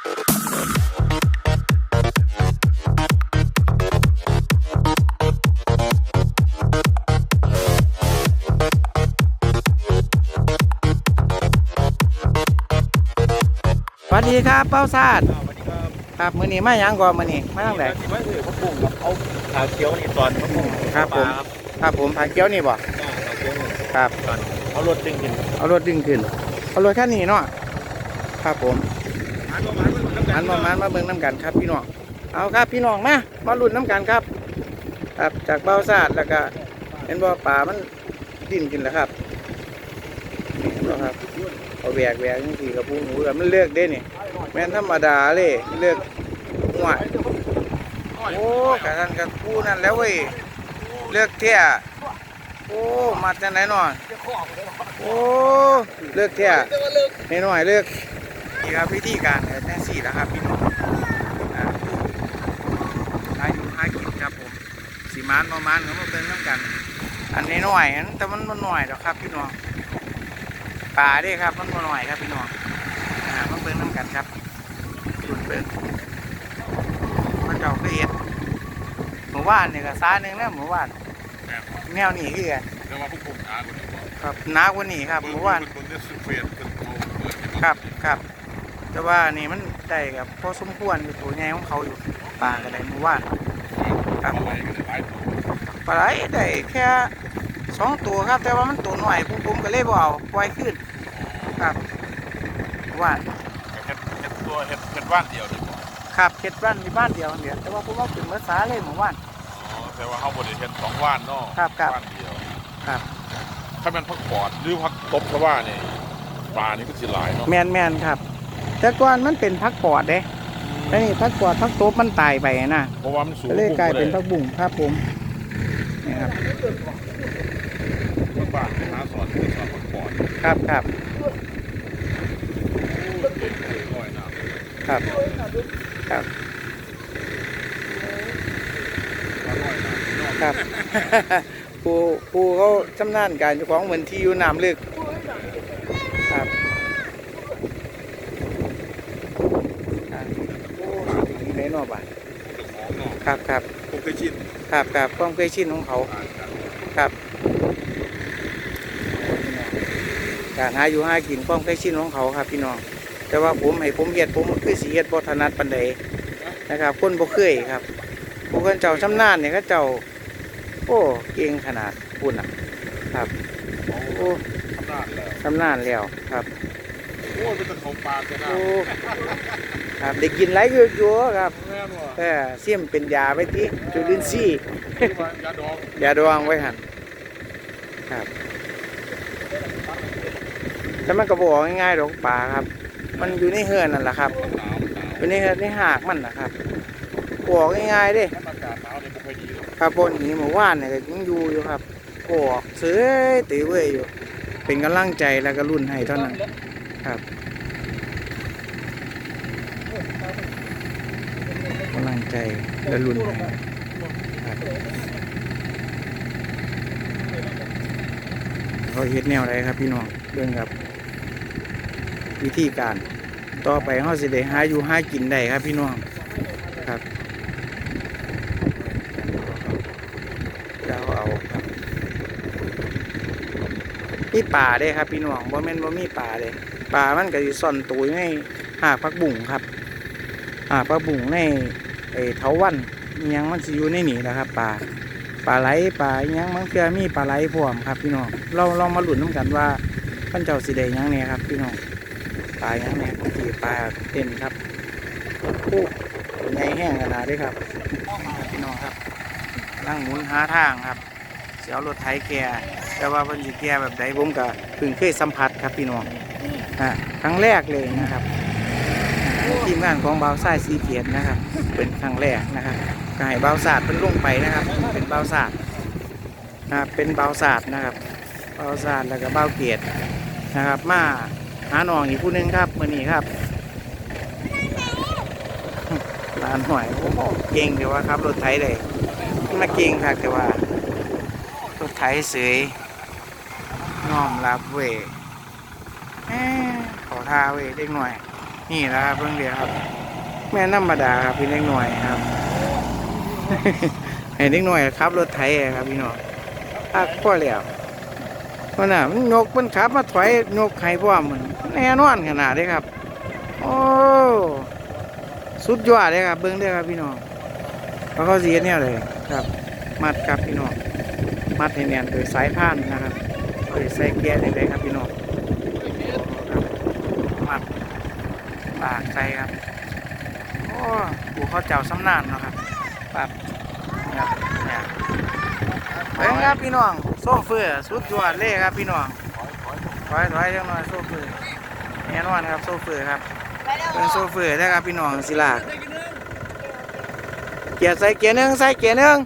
สวัสดีครับเป้าซาดสวัสดีครับครับมื้อนี้มาหยังก่อนมื้อนี้มาทางไหนที่มาถือพระปุ่งกับเอาขาเขียวนี่ตอนพระปุ่งครับผมครับครับผมผ่านเกี้ยวนี่บ่ขาเขียวนี่ครับ ตอนเอารถดึงกินเอารถดึงขึ้นเอารถคันนี้เนาะครับผมหันประมา ณอันประมาณมาเบิ่งน้ำกันครับพี่น้อง เอาครับพี่น้องมามาลุ้นน้ำกันครับ ครับจากเป้าซาดแล้วก็เห็นบ่อป่ามันดิ้นขึ้นแล้วครับนี่เห็นบ่ครับเอาแหวกแหวกจังซี่กับผู้หนูกับมันเลือกเด้นี่แม่นธรรมดาเลยเลือกหัวโอ้กะทันกับผู้นั่นแล้วเว้ยเลือกเที่ยโอ้มาจากไหนหน่อยโอ้เลือกเที่ยนี่หน่อยเลือกนี่ครับวิธีการ น่สี่แล้วครับพี่น้องอ่าอายุหากินครับผมสีมานประมาณก็มาเบิ่งน้ำกัน อันนี้หน่อยอันแต่มันมันหน่อยดอกครับพี่น้องป่าเด้ครับมันบ่หน่อยครับพี่น้องอ่ามาเบิ่งน้ำกันครับดุนเบิ่งมันเจ้าก็เฮ็ดหมู่บ้านนี่ก็ซาหนึงแล้วหมู่บ้านแนวนี้คือกันแต่ว่าพวกผมหากว่านี้บ่ครับหนากว่านี้ครับหมู่บ้านเพิ่นเพิ่นได้ซื้อเฟซเพิ่นเอาเปิดให้ครับครับ แต่ว่านี่มันได้ครับพอสมควรอยู่ตัวใหญ่ของเขาอยู่ป่าก็ได้หมู่บ้านครับเอาไว้ก็ได้หลายตัวปลาไหลได้แค่สองตัวครับ แต่ว่ามันตัวหน่อยผมผมก็เลยบ่เอาปล่อยขึ้นครับว่าเฮ็ดเฮ็ดตัวเฮ็ดเฮ็ดว่านเดียวดีกว่าครับเข็ดบ้านมีบ้านเดียวเดียวแต่ว่าผมว่าขึ้นเมื่อสาเลยหมู่บ้านอ๋อแต่ว่าเฮาบ่ได้เฮ็ดสองว่านเนาะครับครับว่านเดียวครับถ้าแม่นพักปอดหรือพักตบชาวบ้านนี่ปลานี่ก็สิหลายเนาะแมนแมนครับ แต่ก่อนมันเป็นพักปอดเด้แล้วนี่พักปอดพักโต๊บมันตายไปนะเพราะว่ามันสูงก็เลยกลายเป็นพัพักบุ่งครับผมนี่ครับกบ้านไปหาสอนคือสอนพักปอดครับครับร้อยน้ำครับครับร้อยน้ำเนาะครับปูปูเขาชำนาญการเจ้าของเหมือนที่อยู่น้ำลึกครับครับโอ้ดีเลยเนาะบ้าน เจ้าของเนาะ ครับครับผมเคยชินครับครับความเคยชินของเขาครับการหาอยู่หากินความเคยชินของเขาครับพี่น้อง แต่ว่าผมให้ผมเฮ็ดผมคือสีเฮ็ดบ่ถนัดปานใดนะครับคนบ่เคยครับผู้คนเจ้าชำนาญเนี่ยเขาเจ้า โอ้เก่งขนาดพุ่นน่ะ ครับโอ้ทำนานแล้วชำนาญแล้วครับ อ้ยเป็นตะเขาปลาจะได้โอ้ครับได้กินหลายอยู่อยู่ครับแม่นว่ะแต่เสี่ยมเป็นยาไปติจุลินทรีย์ที่ว่ายาดองยาดองไว้หั่นครับแต่มันก็บออกง่ายๆดอกป่าครับ มันอยู่ในเฮือนนั่นแหละครับหนาวหนาวอยู่ในเฮือนในหากมันนะครับบอกง่ายๆเด้ถ้าอากาศหนาวเนี่ยไม่ค่อยดีหรอกครับบนนี้หมู่บ้านเนี่ยก็ยังอยู่อยู่ครับบอกเสือตีเว้ยอยู่ เป็นกำลังใจแล้วก็รุ่นให้เท่านั้น ครับกำลังใจและรุ่นให้ครับเขาเฮ็ดแนวไรครับพี่น้องเรื่องครับ วิธีการ ต่อไปเขาสิได้หาอยู่หากินได้ครับพี่น้องครับเราเอาครับมีป่าเด้ครับพี่น้องว่แม่นว่มีป่าเลย ป่ามันก็อยู่ซ่อนตัวอยู่ในหากพักบุ่งครับหากพักบุ่งในไอ้เถาวันยังมันสิอยู่ในนี่แหละครับป่าป่าไหลป่าอิหยังมันเกือมีป่าไหลพร้อมครับพี่น้องเราลองมาหลุนน้ำกันว่าท่านเจ้าสิได้หยังเนี่ยครับพี่น้องปลาย่างนี้บางทีปลาเต้นครับคู่ใหญ่แห้งขนาดนี้ครับพี่น้องครับนั่งหมุนหาทางครับเสียวรถไถแกแต่ว่าพิ่นสิแกแบบใดผมก็เพิ่งเคยสัมผัสครับพี่น้อง อ่าครั้งแรกเลยนะครับทีมงานของเบาวทรายสีเกียรตินะครับ เป็นครั้งแรกนะครับก็ให้บ่าศาสตร์เป็นลงไปนะครับ เป็นเบาศาสตร์นะครับเป็นเบาศาสตร์นะครับเบาศาสตร์แล้วก็บ่าเกียรตินะครับ มาหาหน้องอีกผู้หนึงครับมื่อนี้ครับลานหน่อยโอ้โหเก่งเดี๋ยวว่าครับรถไถเลยมาเก่งครับแต่ว่ารถไถเสยน้อมรับเวแทาเวยเด็กหน่อย นี่แหละครับเพิ่งเดียวครับ แม่นธรรมดาครับพี่เล็กหน่อยครับให้เล็กหน่อยครับ รถไถครับพี่น้องอักพ่อแล้วมันน่ะมันยกมันขับมาถอยยกไห้พร้อมมันแน่นอนขนาดนี้ครับ โอ้สุดยอดเลยครับ เบิ้งเด้ครับพี่น้องเพราะเขาเสียเนี่ยเลยครับ มัดครับพี่น้องมัดให้แน่นโดยสายพานนะครับโดยใส่เกียร์เลยครับพี่น้องครับมัด ปากใส่ครับ โอ้กูเขาเจ้าสำนานเนาะครับปั๊บครับเนี่ยเป็นครับพี่น้องโซเฟอร์สุดยอดเลยครับพี่น้องถอยถอยจังหน่อยโซเฟอร์แน่นอนครับโซเฟอร์ครับเป็นโซเฟอร์นะครับพี่น้องสิลาเกียร์ใส่เกียร์หนึ่งใส่เกียร์หนึ่ง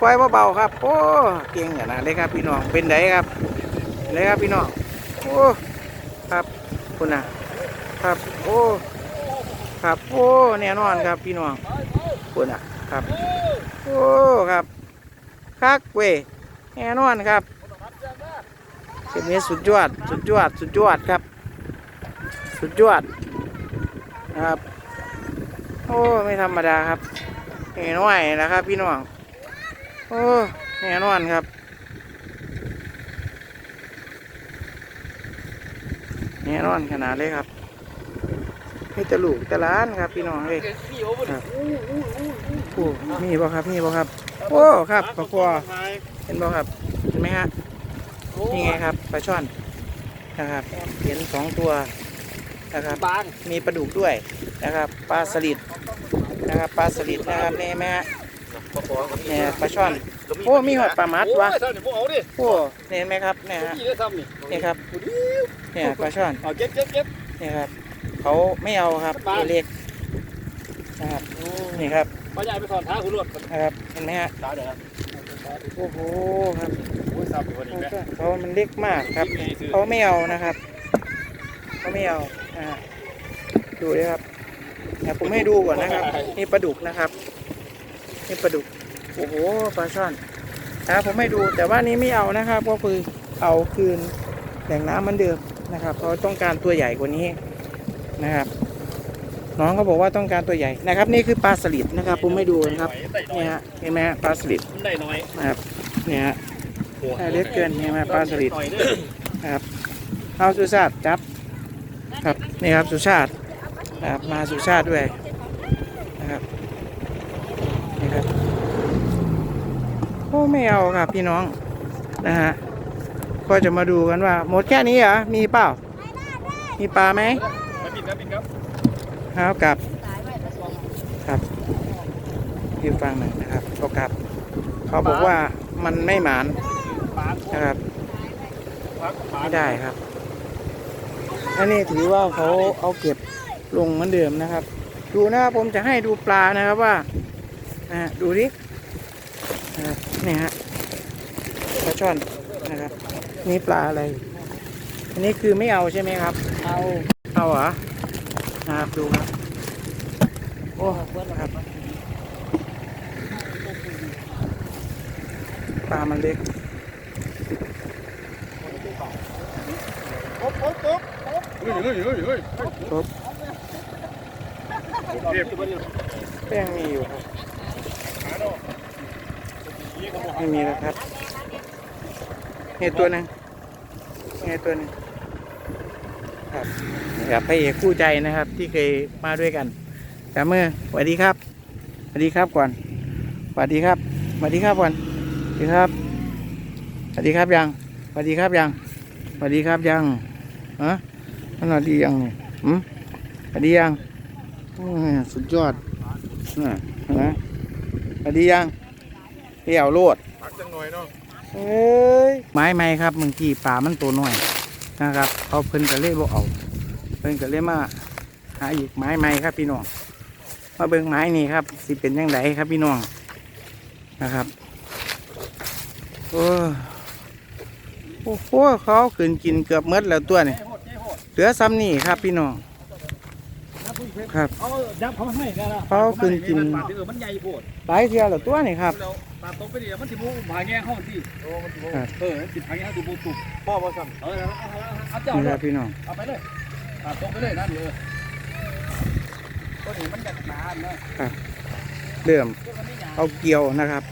ค่อยเบาๆครับโอ้เก่งขนาดเลยครับพี่น้องเป็นไดครับเป็นไดครับพี่น้องโอ้ครับคุณน่ะ อ้ครับโอ้แน่นอนครับพี่น้องคุณอะครับโอ้ครับคักเว้ยแน่นอนครับเกมนี้สุดยอดสุดยอดสุดยอดครับ สุดยอดครับโอ้ไม่ธรรมดาครับแน่นอนนะครับ พี่น้องโอ้แน่นอนครับแน่นอนขนาดเลยครับ มีแตะลูกแตะล้านครับพี่น้องเลยครับโอ้มีบ่ครับมีบ่ครับ โอ้ครับปลาคอเห็นบ่ครับเห็นไหมฮะนี่ไงครับปลาช่อนนะครับเห็นสองตัวนะครับบางมีปลาดุกด้วยนะครับปลาสลิดนะครับปลาสลิดนะครับนี่เห็นไหมฮะเนี่ยปลาช่อนโอ้มีหอดปลามัดวะโอ้ยท่านนี่พวกเอาดิโอ้นี่เห็นไหมครับเนี่ยฮะนี่ได้ซ้ำนี่นี่ครับเนี่ยปลาช่อนเอาเก็บเก็บเก็บนี่ครับ เขาไม่เอาครับตัวเล็กนะครับนี่ครับป้าใหญ่ไปสอนท้าคุณรวดนะครับเห็นไหมฮะท้าเดี๋ยวครับโอ้โหครับโอ้ยซ้ำอยู่คนนี้แม่เขามันเล็กมากครับกินไงซื้อเขาไม่เอานะครับเขาไม่เอานะฮะดูเลยครับเดี๋ยวผมให้ดูก่อนนะครับ นี่ปลาดุกนะครับ นี่ปลาดุกโอ้โหปลาช่อนนะครับผมให้ดูแต่ว่านี้ไม่เอานะครับ ก็คือเอาคืนแหล่งน้ำเหมันเดิมนะครับเขาต้องการตัวใหญ่กว่านี้ นะครับ น้องเขาบอกว่าต้องการตัวใหญ่นะครับ นี่คือปลาสลิดนะครับผมให้ดูนะครับเนี่ยฮะเห็นไหมฮะปลาสลิดมันได้น้อยนะครับเนี่ยฮะได้เล็กเกินเห็นไหมปลาสลิดนะครับเอาสุชาติจับครับนี่ครับสุชาติครับมาสุชาติด้วยนะครับนี่ครับโอ้ไม่เอาครับพี่น้องนะฮะก็จะมาดูกันว่าหมดแค่นี้เหรอมีเปล่า มีปลาไหม นครับบินครับเอากลับครับพี่ฟังหน่อยนะครับก็กลับ เขาบอกว่ามันไม่หมานปลานะครับปลาปลาไม่ได้ครับอันนี้ถือว่าเขาเอาเก็บลงเหมือนเดิมนะครับ ดูนะครับผมจะให้ดูปลานะครับว่านะฮะดูดินะครับนี่ฮะปลาช่อนนะครับนี่ปลาอะไร อันนี้คือไม่เอาใช่ไหมครับ เอา เอาเหรอ นะครับดูครับ โอ้ครับปลามันเล็กปุ๊บปุ๊บปุ๊บเฮ้ยเฮ้ยเฮ้ยเฮ้ยครบเรียบก็ยังมีอยู่ครับไม่มีแล้วครับนี่ตัวหนึงนี่ตัวหนึง ครับนี่ครับพระเอกคู่ใจนะครับที่เคยมาด้วยกันจับมือสวัสดีครับสวัสดีครับก่อนสวัสดีครับสวัสดีครับก่อนสวัสดีครับสวัสดีครับยังสวัสดีครับยังสวัสดีครับยังฮะสวัสดียังเนี่ยหืมสวัสดียังอืมสุดยอดน่ะเห็นไหมสวัสดียังเดี่ยวโลดพักจังหน่อยเนาะเอ้ยไม้ไม้ครับบางทีปลามันตัวน้อย นะครับเขาเพิ่นก็เล่บ่เอาเพิ่นก็เลยมาหาอีกไม้ไม้ครับพี่น้องมาเบิ่งไม้นี่ครับสิเป็นยังไงครับพี่น้องนะครับโอ้โอ้โหเขาขึ้นกินเกือบหมดแล้วตัวนี่เหลือซ้ำนี่ครับพี่น้องครับเอาจับเขาให้กันละเขาขึ้นกินปลาที่เออมันใหญ่โพดหลายเทียแล้วตัวนี่ครับ แล้วปลาตกไปเดี๋ยวมันสิบูผาแง่ห้องที่โอ้มันสิบูครับเออสิผาแง่ห้องสิบูตุกพ่อบ่ซ้ำเออเอาเอาเอาเจ้านี่คเลรัยบพี่น้องเอาไปเลยปลาตกไปเลยนั่นเลยตัวนี้มันจะหนาเนาะเริ่มตัวนี้หนาเอาเกี่ยวนะครับ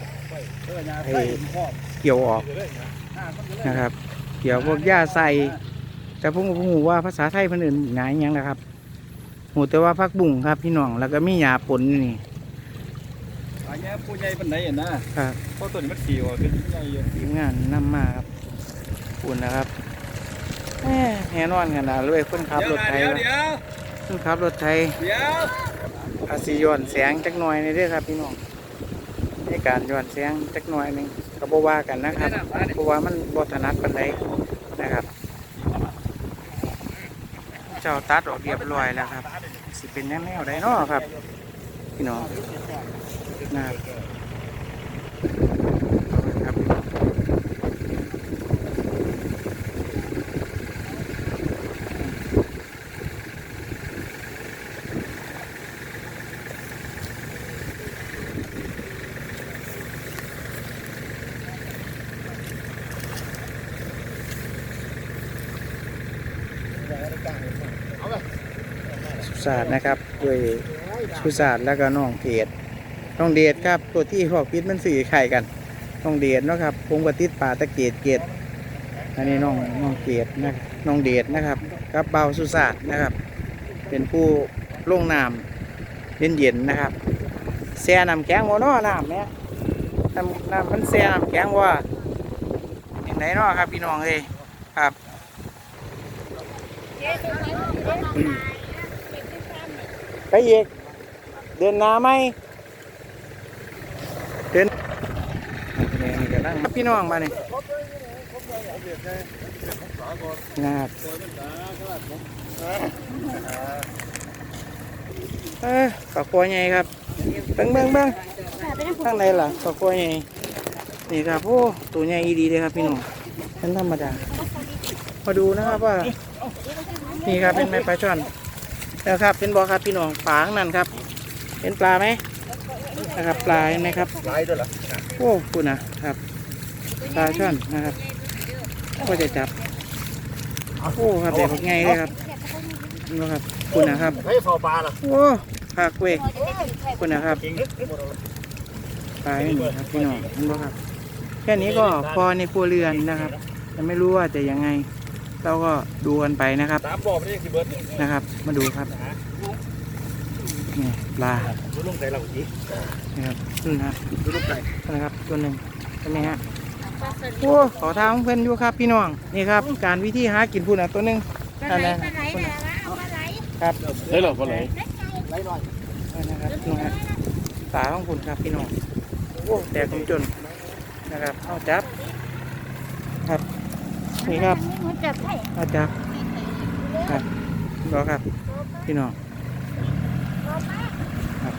เออหนาใส่พร้อมเกี่ยวออกหน้ามันก็เลยนะครับ เกี่ยวพวกหญ้าใส่แต่ผมก็บ่ฮู้ว่าภาษาไทยเพิ่นเอื่นหงายหยังนะครับหูแต่ว่าพักบุ้งครับพี่น้องแล้วก็มีหญ้าปนอยู่นี่ อันนี้ผู้ใหญ่ปานไหนอะนะครับเพราะตัวนี้มันสีว่าเป็นใหญ่อยู่ทีมงานนำมาครับคุณนะครับแหม่แน่นอนกันนะเลยคนขับรถไทยเดี๋ยววะเดี๋ยวคนขับรถไทยเดี๋ยวอาศิย้อนแสงจักหน่อยนี่เด้อครับพี่น้องในการย้อนแสงจักหน่อยหนึงก็บ่ว่ากันนะครับเพราะว่ามันบ่ถนัดปานใดนะครับ เจ้าตัดออกเรียบร้อยแล้วครับ สิเป็นแนวๆใดเนาะครับ พี่น้อง นะครับครับสุสานนะครับด้วยสุสานแล้วก็น้องเกด น้องเดชครับตัวที่พอกพิษมันสื่อไข่กันน้องเดชเนาะครับผมก็ติดป่าตะเกดเกดอันนี้น้องน้องเกียดนะน้องเดชนะครับกับเบาสุสานนะครับ เป็นผู้ลงน้ำเย็นเย็นๆนะครับแช่น้ำแข็งบ่เนาะน้ำเนี่ยน้ำน้ำมันแช่น้ำแข็งว่าเป็นไหนเนาะครับพี่น้องเอ้ยครับไปอีกเดินหนาไหมเดิน นี่ก็นั่งพี่น้องมาเนี่ยนะครับเออปากครัวใหญ่ครับเบิ้งเบิ้งเบิ้งข้างในล่ะปากครัวใหญ่นี่ครับโอ้ตัวใหญ่ดีเลยครับพี่น้องเป็นธรรมดามาดูนะครับว่า นี่ครับเป็นไม้ปลาช่อนนะครับ เป็นบ่อครับพี่น้องปลาข้างนั้นครับเห็นปลาไหมนะครับปลาเห็นไหมครับลายด้วยเหรอโอ้คุณนะครับ ปลาช่อนนะครับก็จะจับโอ้ครับแบบง่ายเลยครับนะครับคุณนะครับเฮ้ยฟอปลาล่ะโอ้ปลาเวกคุณนะครับปลาไม่มีครับพี่น้องเห็นบ่ครับแค่นี้ก็พอในครัวเรือนนะครับแต่ไม่รู้ว่าจะยังไง เราก็ดูกันไปนะครับสามรอบนี่สิเบิร์ดนะครับ มาดูครับนี่ปลาดูลงใส่เราอีกนะครับนี่นะดูลงใส่นะครับตัวหนึ่งใช่ไหมฮะ โอ้ขอทางเพื่อนอยู่ครับพี่น้องนี่ครับ การวิธีหากินพูดนะตัวหนึ่งปลาไหลปลาไหลนะเอาปลาไหลครับได้หรอปลาไหลไล่หน่อยนี่นะครับนี่ฮะปลาของคุณครับพี่น้องโอ้แต่คมจนนะครับเอาจับครับนี่ครับมันจับให้เอาจับครับรอครับพี่น้องครับ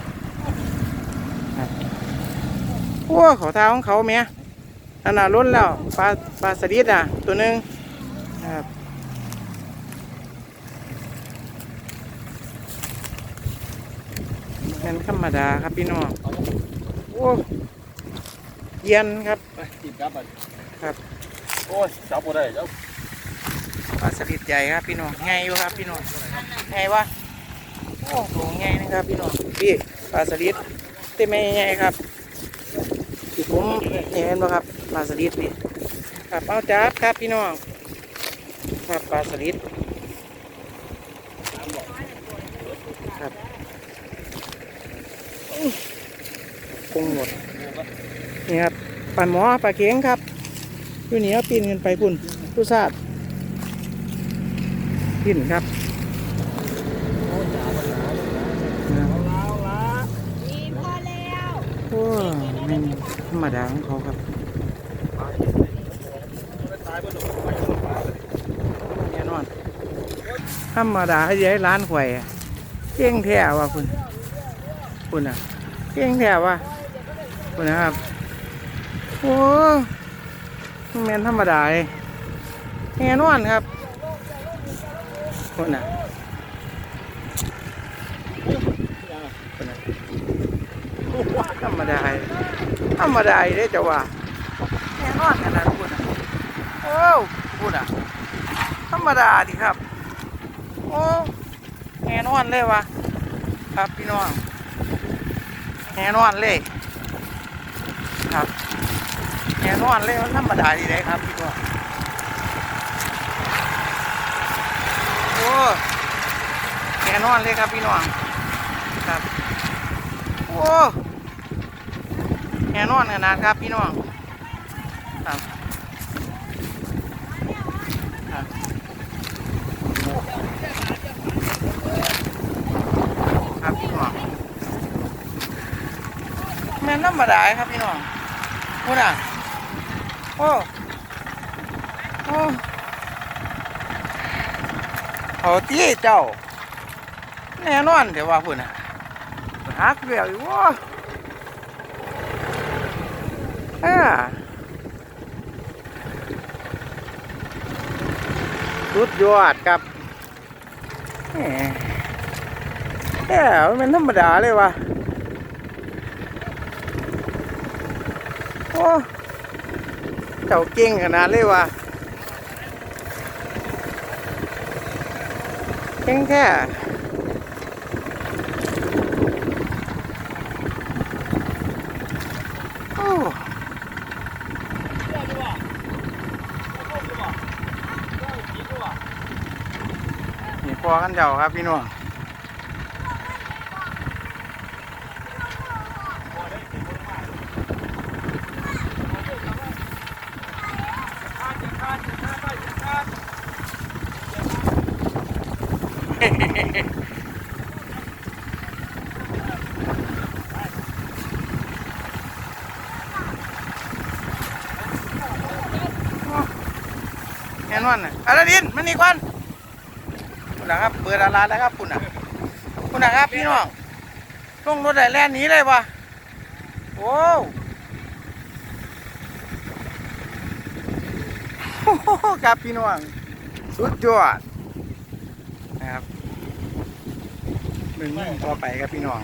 ครับโอ้ขอทางของเขาเมี ยอันน่ะล้นแล้วปลาปลาสลิดอะ ตัวหนึ่งนะครับเป็นธรรมดาครับพี่น้องโอ้เย็นครับไปจีบกลับอะครับโอ้ยจับบ่ได้จับปลาสลิดใหญ่ครับพี่น้องไงอยู่ครับพี่น้องไงวะโอ้โหไงนะครับพี่น้องพี่ปลาสลิดเต็มไม่ไงครับที่ผมเห็นบ่ครับ ปลาสลิดนี่ครับเอาจับครับพี่น้องครับปลาสลิดครับอื้อคงหมดนี่ครับปลาหมอปลาเข็งครับอยู่นี่เอาปีนขึ้นไปพุ่นผู้ซาดกินครับนะเอาละดีพอแล้วโอ้แม่งธรรมดาของเขาครับตายบ่หนู แน่นอนธรรมดาให้ย้ายร้านข่อยเก่งแท้ว่ะคุณคุณอะเก่งแท้ว่ะคุณนะครับโอ้แมนธรรมดาเลยแน่นอนครับคุณอะคุณอะธรรมดาธรรมดาเลยจะว่า น่นอนขนาดคุณอะโอ้คุณอะ ธรรมดาดิครับ โอ้แน่นอนเลยวะครับพี่น้องแน่นอนเลย ครับแน่นอนเลยธรรมดาดีเลยครับพี่น้องโอ้แน่นอนเลยครับพี่น้องครับโอ้แน่นอนขนาดครับพี่น้อง ครับครับครับพี่น้องแม่นธรรมดาครับพี่น้องพูดอะโอ้โอ้เอาที่เจ้า แน่นอนเดี๋ยวว่าพุ่นะหักเบี้ยวอยู่วะอ่า สุดยอดครับแหมมันเป็นธรรมดาเลยวะโอ้เจ้าเก่งขนาดเลยวะเก่งแค่โอ้ อกันเจ้าครับพี่น้องแน่นอนน่ะอารดินมันนี่ควัน นะครับ เปิดร้านแล้วครับคุณน่ะคุณนะครับพี่น้องลงรถได้แล่นนีเลยวะโอ้โหครับพี่น้องสุดยอดนะครับหนึ่งมือต่อไปครับพี่น้อง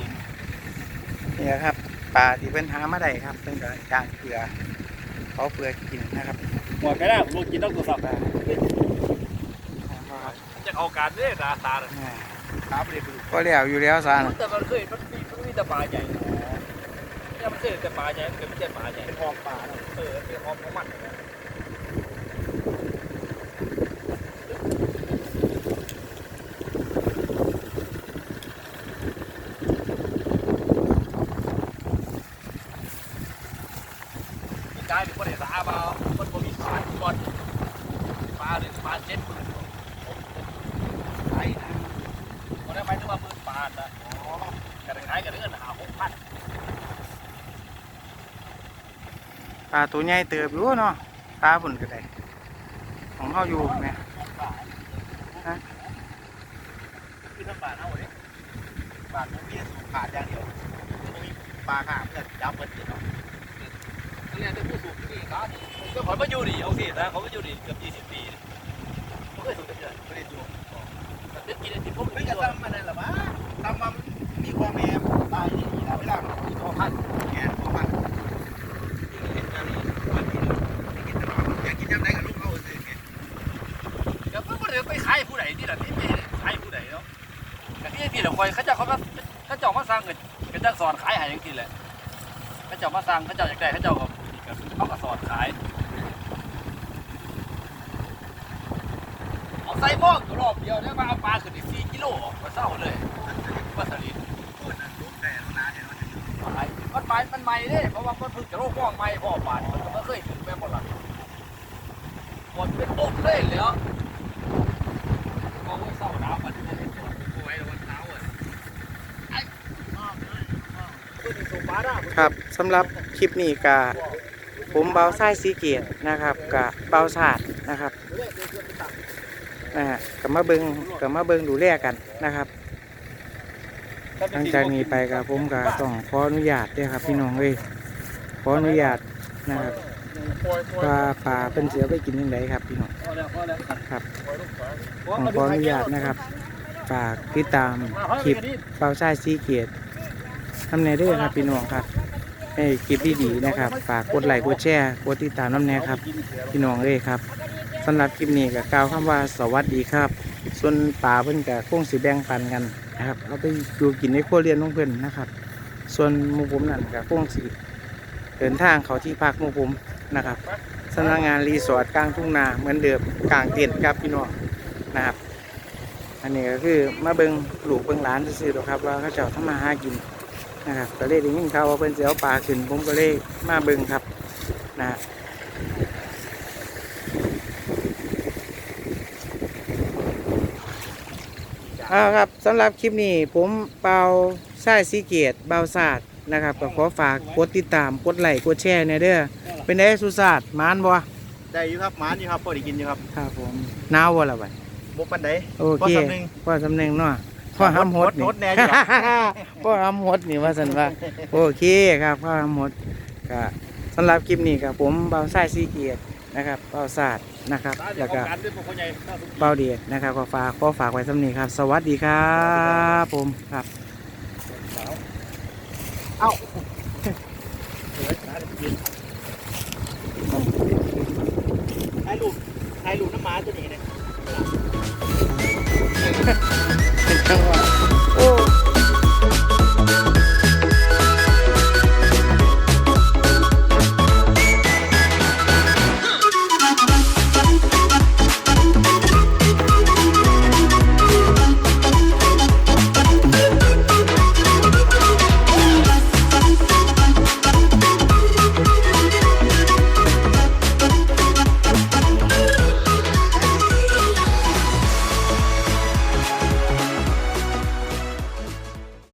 นี่แหละครับปลาที่เป็นหามาได้ครับเป็นกับจางเกลือเขาเปลือกกินนะครับหมดไปแล้วลูกกินต้องตัวจสับ จะเอาการเนี่ยราตาเลยครับเรียกดูก็แล้วอยู่แล้วซานแต่มันเคยมันมีมันมีแต่ปลาใหญ่เนี่ยมันเคยแต่ปลาใหญ่มันไม่ใช่ปลาใหญ่เป็นหอมปลาเออเป็นหอมของมันนะมีกายเป็นคนเห็นสาเปล่าคนบ่มีปลาบอลปลาเนี่ยปลาเจ็ดหมื่นไอ้นะคนนั้นหมายถึงว่าหมื่นปลานะอ๋อกันขายกันเงินหาหกพันปลาตัวใหญ่เติบอยู่เนาะปลาฝุ่นก็ได้ของเขาอยู่ไหมคือทั้งบาทเอาเลยบาทมันมีสูงขาดอย่างเดียวมันมีปลาขาดเพื่อนยับเบิดเนาะนี่จะพูดถูกที่ครับก็ขอมาอยู่ดิเอาสินะเขามาอยู่ดิเกือบยี่สิบปีไม่เคยถูกเดือนไม่ได้อยู่เป็นกินอะไอติมพวกไม่จะทำมันนั่นหรอวะทำมัน มีความแอบตายนี่นะเวลามีข้อพันแกนข้อพันอยากกินยังไงกับลูกเขาสิเดี๋ยวก็เดี๋ยวไปขายผู้ใดนี่แหละที่ไม่ขายผู้ใดเนาะแต่ที่ที่เราคอยเขาจ้าเขาเขาจ้ามาสร้างเงินเขาจ้าสอนขายใหายอย่างที่แหละเขาจ้ามาสร้างเขาจ้าอยากได้เขาจ้าก็เขาก็สอนขายเอาใส่หม้อรอบเดียวได้มาเอาปลาขึ้นอีกสี่กิโลมาเศร้าเลยปลาสลิด มันใหม่มันใหม่เด้เพราะว่ามันเพิ่งจะโรคม่วงใหม่พ่อปาดมันก็ไม่เคยถึงแม่หมดละหมดเป็นปุ๊บเลยเหรอโอ้ยเศร้าหนาวมันเลยไว้แล้ววันหนาวอะครับสำหรับคลิปนี้กะผมเบาไส้สีเกียรตินะครับกะเบาศาสตร์นะครับนะฮะกับมาเบิงกับมาเบิงดูแลกันนะครับ หลังจากนี้ไปกับผมก็ต้องขออนุญาตด้วยครับ พี่น้องเอ้ยขออนุญาตนะครับว่าป่าเป็นเสือไปกินยังไงครับพี่น้องครับต้องขออนุญาตนะครับฝากติดตามคลิปเบาไส้สีเกียรติทำในเด้อครับพี่น้องครับให้คลิปดีๆนะครับ ฝากกดไลค์กดแชร์กดติดตามน้ำแน่ครับ พี่น้องเอ้ยครับสำหรับคลิปนี้ก็กล่าวคำว่าสวัสดีครับ ส่วนป่าเพิ่นก็คงสิแบ่งปันกัน นะครับ เอาไปดูกินในครัวเรียนของเพื่อนนะครับ ส่วนหมูผมนั่นก็คงสิเดินทางเขาที่พักหมูผมนะครับสำนักงานรีสอร์ทกลางทุ่งนาเหมือนเดิมกลางเต็นท์ครับพี่น้องนะครับ อันนี้ก็คือมาเบิงลูกเบิงหลานซื่อๆหรอกครับว่าเขาเจ้าทำมาหากินนะครับก็เลยได้ยินข่าว่าเพิ่นสิเอปลาขึ้นผมก็เลยมาเบิงครับนะฮะ เอาครับสำหรับคลิปนี้ผมเปาสายสีเกียรติเบาศาสตร์นะครับก็ขอฝากกดติดตามกดไลค์กดแชร์ในเด้อเป็นไงสุศาสตร์มานบ่ได้อยู่ครับหมานี่ครับพอได้กินอยู่ครับครับผมหนาวบ่ล่ะบัดบ่ปานใดโอพอเคสำนึงพ่อสำเนึงเนาะพ่อห้ำหดนี่หดแน่อยู่ครับพ่อห้ำหดนี่ว่าสันว่าโอเคครับพ่อห้ำหดก็สำหรับคลิปนี้ครับผมเบาสายสีเกียรตินะครับเบาศาสตร์ นะครับ แล้วก็เบาเดียดนะครับก็ฝากก็ฝากไว้สำนี้ครับ สวัสดีครับ ผมครับถ่ายรูปถ่า